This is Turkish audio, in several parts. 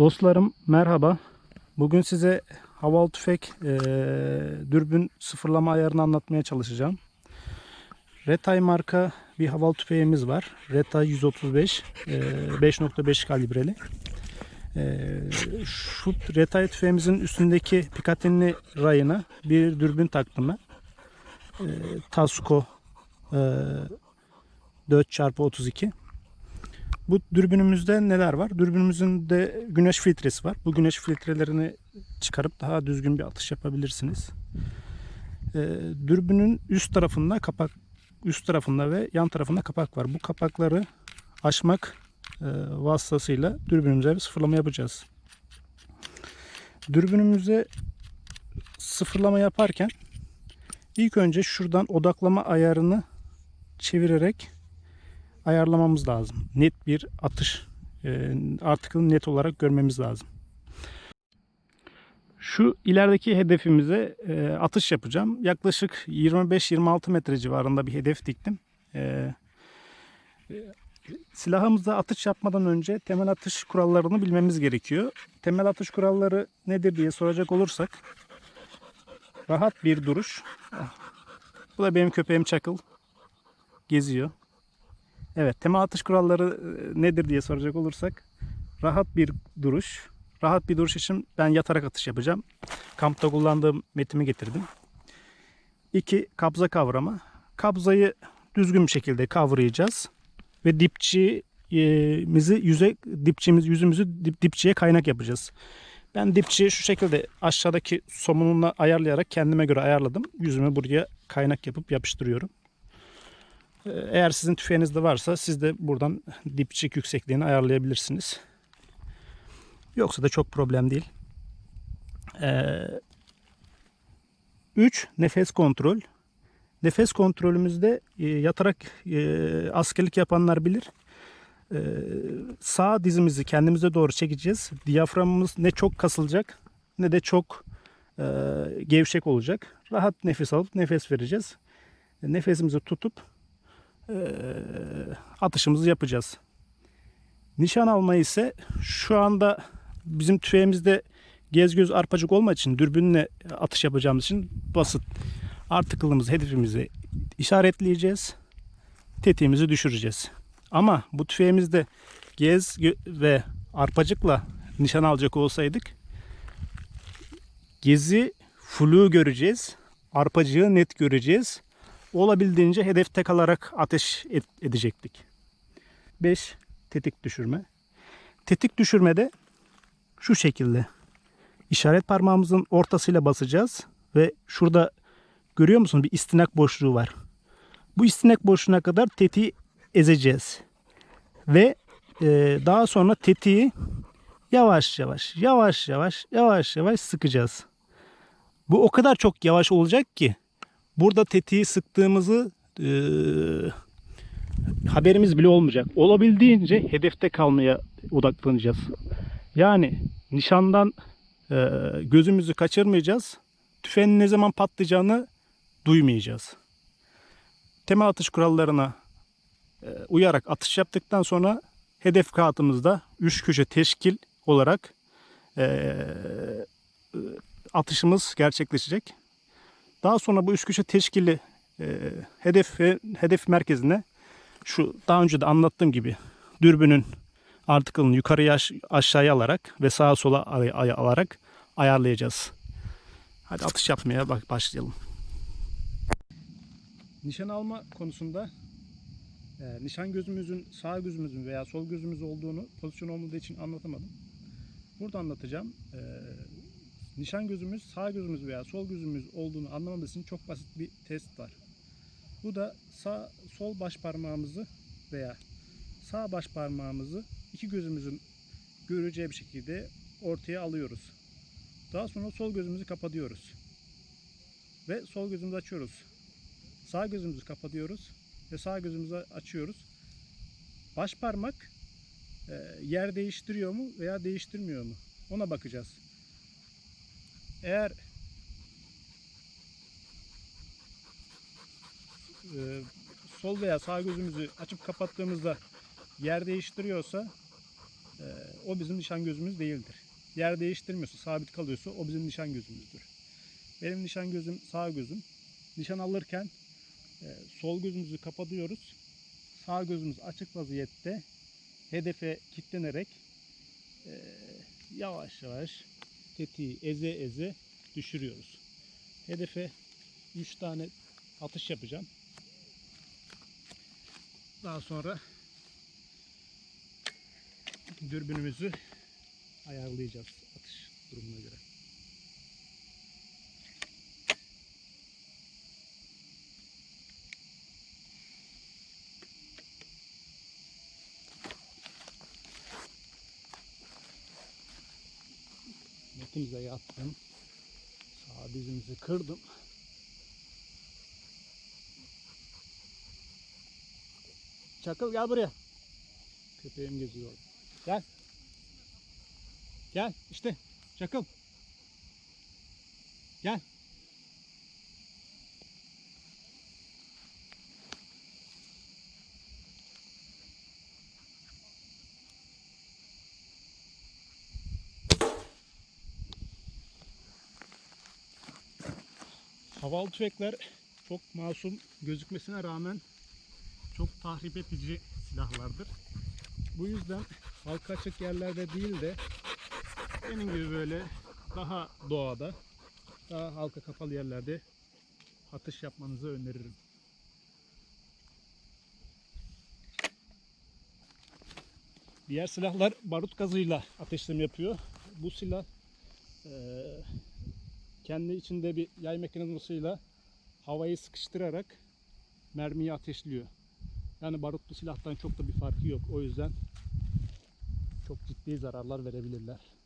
Dostlarım merhaba. Bugün size havalı tüfek eee, dürbün sıfırlama ayarını anlatmaya çalışacağım. Retay marka bir havalı tüfeğimiz var. Retay 135 eee, 5.5 kalibreli. Eee, şu Retay tüfeğimizin üstündeki Picatinny rayına bir dürbün taktım ben. Eee, Tasco eee 4x32. Bu dürbünümüzde neler var? Dürbünümüzün de güneş filtresi var. Bu güneş filtrelerini çıkarıp daha düzgün bir atış yapabilirsiniz. Ee, dürbünün üst tarafında kapak üst tarafında ve yan tarafında kapak var. Bu kapakları açmak e, vasıtasıyla dürbünümüze bir sıfırlama yapacağız. Dürbünümüze sıfırlama yaparken ilk önce şuradan odaklama ayarını çevirerek ayarlamamız lazım. Net bir atış e, artıkını net olarak görmemiz lazım. Şu ilerideki hedefimize e, atış yapacağım. Yaklaşık 25-26 metre civarında bir hedef diktim. E, silahımızda atış yapmadan önce temel atış kurallarını bilmemiz gerekiyor. Temel atış kuralları nedir diye soracak olursak rahat bir duruş. Bu da benim köpeğim Çakıl. Geziyor. Evet, temel atış kuralları e, nedir diye soracak olursak rahat bir duruş. Rahat bir duruş için ben yatarak atış yapacağım. Kampta kullandığım metimi getirdim. İki, kabza kavrama. Kabzayı düzgün bir şekilde kavrayacağız. Ve dipçimizi yüze dipçimiz yüzümüzü dip, dipçiye kaynak yapacağız. Ben dipçiyi şu şekilde aşağıdaki somununla ayarlayarak kendime göre ayarladım. Yüzümü buraya kaynak yapıp yapıştırıyorum. Eğer sizin tüfeğinizde varsa siz de buradan dipçik yüksekliğini ayarlayabilirsiniz. Yoksa da çok problem değil. 3. nefes kontrol. Nefes kontrolümüzde e, yatarak e, askerlik yapanlar bilir. E, sağ dizimizi kendimize doğru çekeceğiz. Diyaframımız ne çok kasılacak ne de çok e, gevşek olacak. Rahat nefes alıp nefes vereceğiz. Nefesimizi tutup atışımızı yapacağız. Nişan alma ise şu anda bizim tüfeğimizde gez göz arpacık olmadığı için dürbünle atış yapacağımız için basit. Artıkılımızı hedefimizi işaretleyeceğiz. Tetiğimizi düşüreceğiz. Ama bu tüfeğimizde gez ve arpacıkla nişan alacak olsaydık gezi flu göreceğiz. Arpacığı net göreceğiz olabildiğince hedefte kalarak ateş edecektik. 5. Tetik düşürme. Tetik düşürmede şu şekilde işaret parmağımızın ortasıyla basacağız ve şurada görüyor musunuz bir istinak boşluğu var. Bu istinak boşluğuna kadar tetiği ezeceğiz. Ve e, daha sonra tetiği yavaş yavaş yavaş yavaş yavaş yavaş sıkacağız. Bu o kadar çok yavaş olacak ki burada tetiği sıktığımızı e, haberimiz bile olmayacak. Olabildiğince hedefte kalmaya odaklanacağız. Yani nişandan e, gözümüzü kaçırmayacağız. Tüfeğin ne zaman patlayacağını duymayacağız. Temel atış kurallarına e, uyarak atış yaptıktan sonra hedef kağıtımızda 3 köşe teşkil olarak e, e, atışımız gerçekleşecek. Daha sonra bu üst köşe teşkili e, hedef hedef merkezine şu daha önce de anlattığım gibi dürbünün artıkılını yukarıya aş- aşağıya alarak ve sağa sola ay- ay- alarak ayarlayacağız. Hadi atış yapmaya bak başlayalım. Nişan alma konusunda e, nişan gözümüzün sağ gözümüzün veya sol gözümüz olduğunu pozisyon olmadığı için anlatamadım. Burada anlatacağım. E, nişan gözümüz sağ gözümüz veya sol gözümüz olduğunu anlamamız için çok basit bir test var. Bu da sağ sol baş parmağımızı veya sağ baş parmağımızı iki gözümüzün göreceği bir şekilde ortaya alıyoruz. Daha sonra sol gözümüzü kapatıyoruz. Ve sol gözümüzü açıyoruz. Sağ gözümüzü kapatıyoruz ve sağ gözümüzü açıyoruz. Baş parmak e, yer değiştiriyor mu veya değiştirmiyor mu? Ona bakacağız. Eğer e, sol veya sağ gözümüzü açıp kapattığımızda yer değiştiriyorsa e, o bizim nişan gözümüz değildir. Yer değiştirmiyorsa, sabit kalıyorsa o bizim nişan gözümüzdür. Benim nişan gözüm sağ gözüm. Nişan alırken e, sol gözümüzü kapatıyoruz. Sağ gözümüz açık vaziyette hedefe kilitlenerek e, yavaş yavaş tetiği eze eze düşürüyoruz. Hedefe 3 tane atış yapacağım. Daha sonra dürbünümüzü ayarlayacağız atış durumuna göre. Metimize yattım. Sağ dizimizi kırdım. Çakıl gel buraya. Köpeğim geziyor. Gel. Gel işte. Çakıl. Gel. Havalı tüfekler çok masum gözükmesine rağmen çok tahrip edici silahlardır. Bu yüzden halka açık yerlerde değil de benim gibi böyle daha doğada, daha halka kapalı yerlerde atış yapmanızı öneririm. Diğer silahlar barut gazıyla ateşleme yapıyor. Bu silah kendi içinde bir yay mekanizmasıyla havayı sıkıştırarak mermiyi ateşliyor. Yani barutlu silahtan çok da bir farkı yok. O yüzden çok ciddi zararlar verebilirler.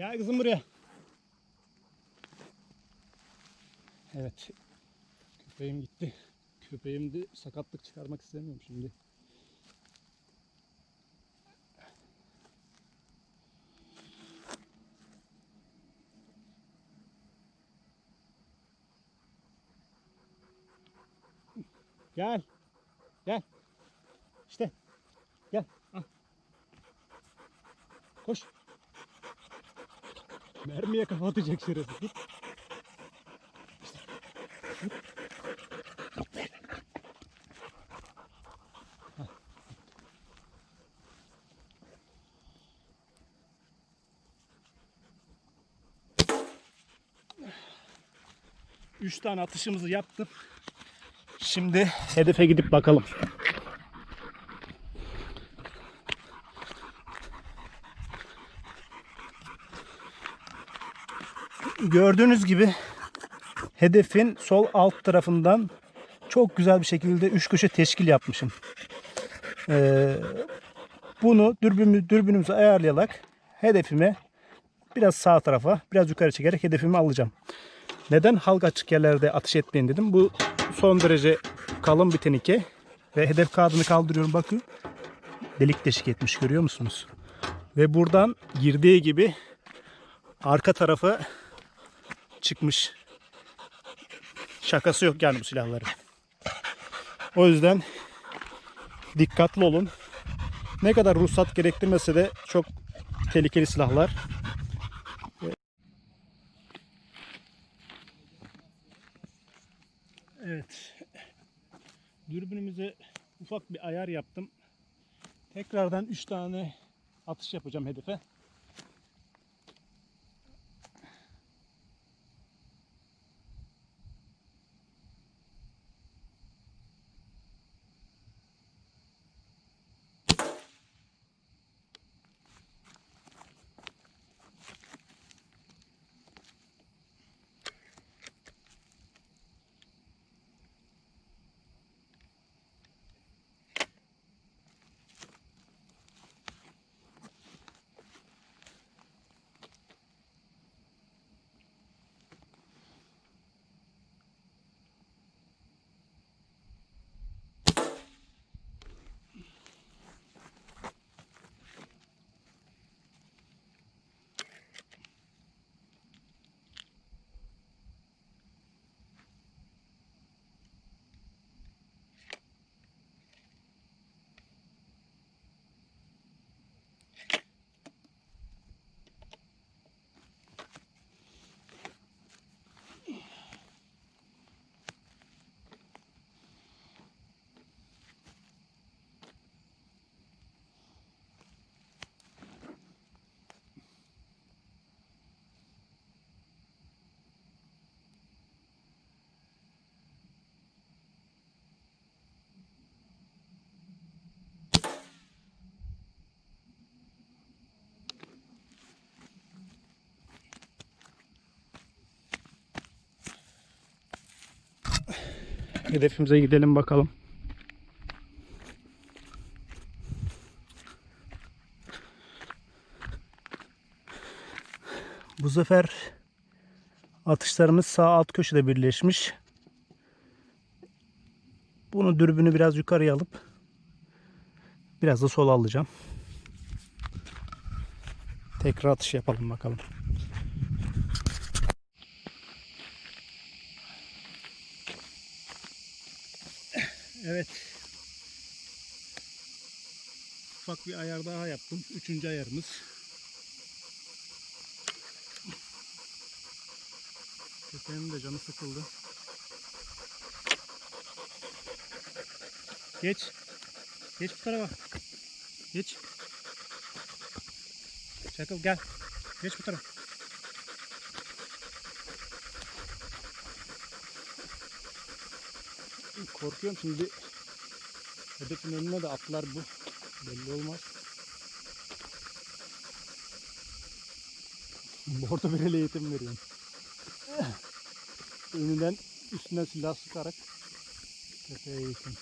Gel kızım buraya. Evet. Köpeğim gitti. Köpeğim de sakatlık çıkarmak istemiyorum şimdi. Gel. Gel. İşte. Gel. Al. Koş. Mermiye kafa atacak şerefsiz. Üç tane atışımızı yaptım. Şimdi hedefe gidip bakalım. Gördüğünüz gibi hedefin sol alt tarafından çok güzel bir şekilde üç köşe teşkil yapmışım. Ee, bunu dürbünü, dürbünümüzü ayarlayarak hedefime biraz sağ tarafa biraz yukarı çekerek hedefimi alacağım. Neden halk açık yerlerde atış etmeyin dedim. Bu son derece kalın bir tenike ve hedef kağıdını kaldırıyorum bakın. Delik deşik etmiş görüyor musunuz? Ve buradan girdiği gibi arka tarafa çıkmış. Şakası yok yani bu silahların. O yüzden dikkatli olun. Ne kadar ruhsat gerektirmese de çok tehlikeli silahlar. Evet. Dürbünümüze ufak bir ayar yaptım. Tekrardan 3 tane atış yapacağım hedefe. Hedefimize gidelim bakalım. Bu sefer atışlarımız sağ alt köşede birleşmiş. Bunu dürbünü biraz yukarıya alıp biraz da sola alacağım. Tekrar atış yapalım bakalım. Evet. Ufak bir ayar daha yaptım. Üçüncü ayarımız. Köpeğimin de canı sıkıldı. Geç. Geç bu tarafa. Geç. Çakıl gel. Geç bu tarafa. Korkuyorum şimdi hedefin önüne de atlar bu. Belli olmaz. Bordo bir eğitim veriyorum. Önünden üstünden silah sıkarak köpeğe eğitim.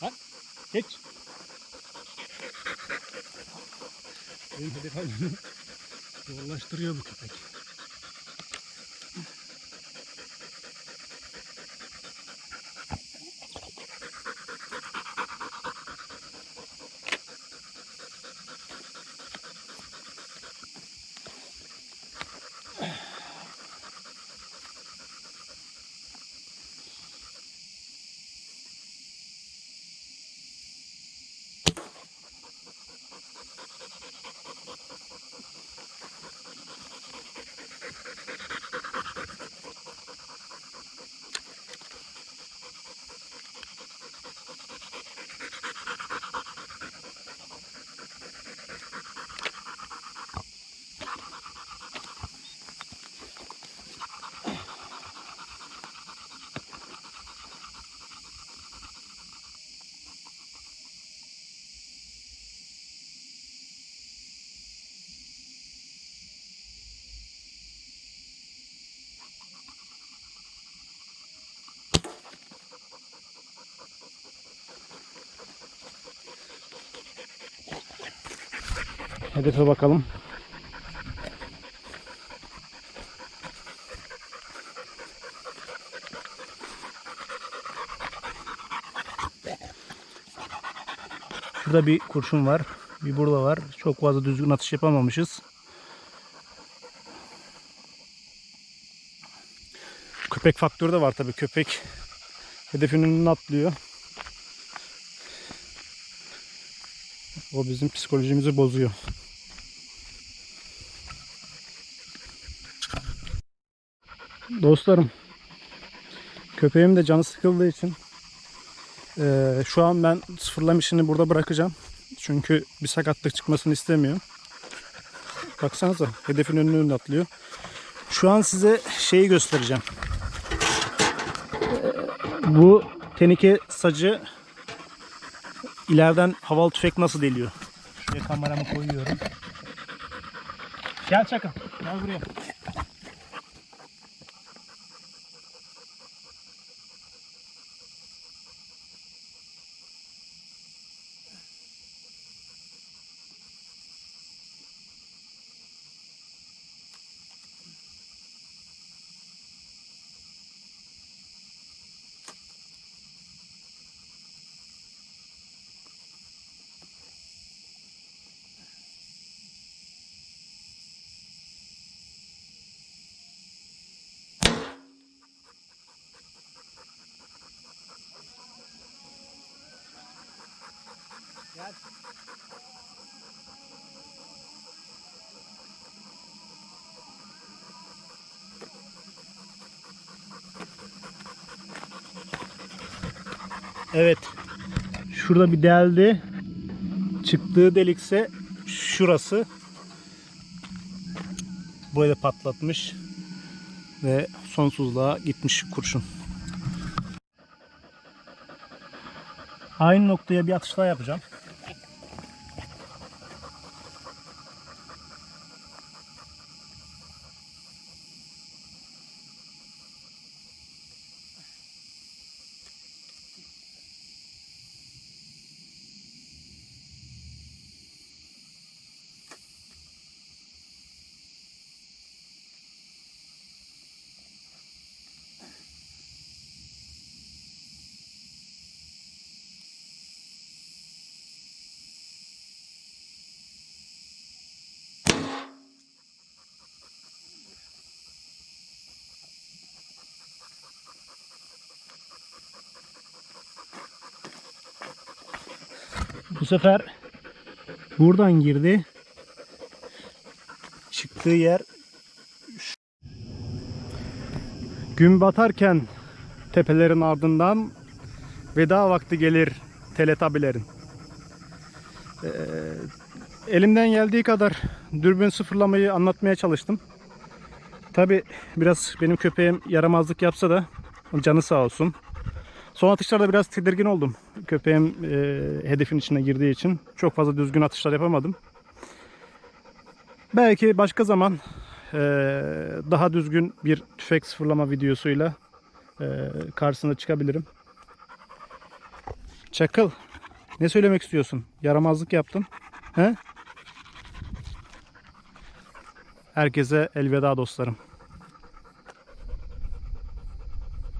Ha? Geç. Benim hedef zorlaştırıyor bu köpek. Hedefe bakalım. Şurada bir kurşun var. Bir burada var. Çok fazla düzgün atış yapamamışız. Köpek faktörü de var tabii. Köpek hedefin önüne atlıyor. O bizim psikolojimizi bozuyor. Dostlarım, köpeğim de canı sıkıldığı için eee, şu an ben sıfırlama işini burada bırakacağım. Çünkü bir sakatlık çıkmasını istemiyorum. Baksanıza hedefin önüne atlıyor. Şu an size şeyi göstereceğim. Bu tenike sacı ileriden havalı tüfek nasıl deliyor? Şuraya kameramı koyuyorum. Gel Çakal. Gel buraya. Gel. Evet. Şurada bir deldi. Çıktığı delikse şurası. Burayı da patlatmış. Ve sonsuzluğa gitmiş kurşun. Aynı noktaya bir atış daha yapacağım. Bu sefer buradan girdi. Çıktığı yer gün batarken tepelerin ardından veda vakti gelir teletabilerin. Ee, elimden geldiği kadar dürbün sıfırlamayı anlatmaya çalıştım. Tabi biraz benim köpeğim yaramazlık yapsa da canı sağ olsun. Son atışlarda biraz tedirgin oldum. Köpeğim e, hedefin içine girdiği için çok fazla düzgün atışlar yapamadım. Belki başka zaman e, daha düzgün bir tüfek sıfırlama videosuyla e, karşısına çıkabilirim. Çakıl, ne söylemek istiyorsun? Yaramazlık yaptın. He? Herkese elveda dostlarım.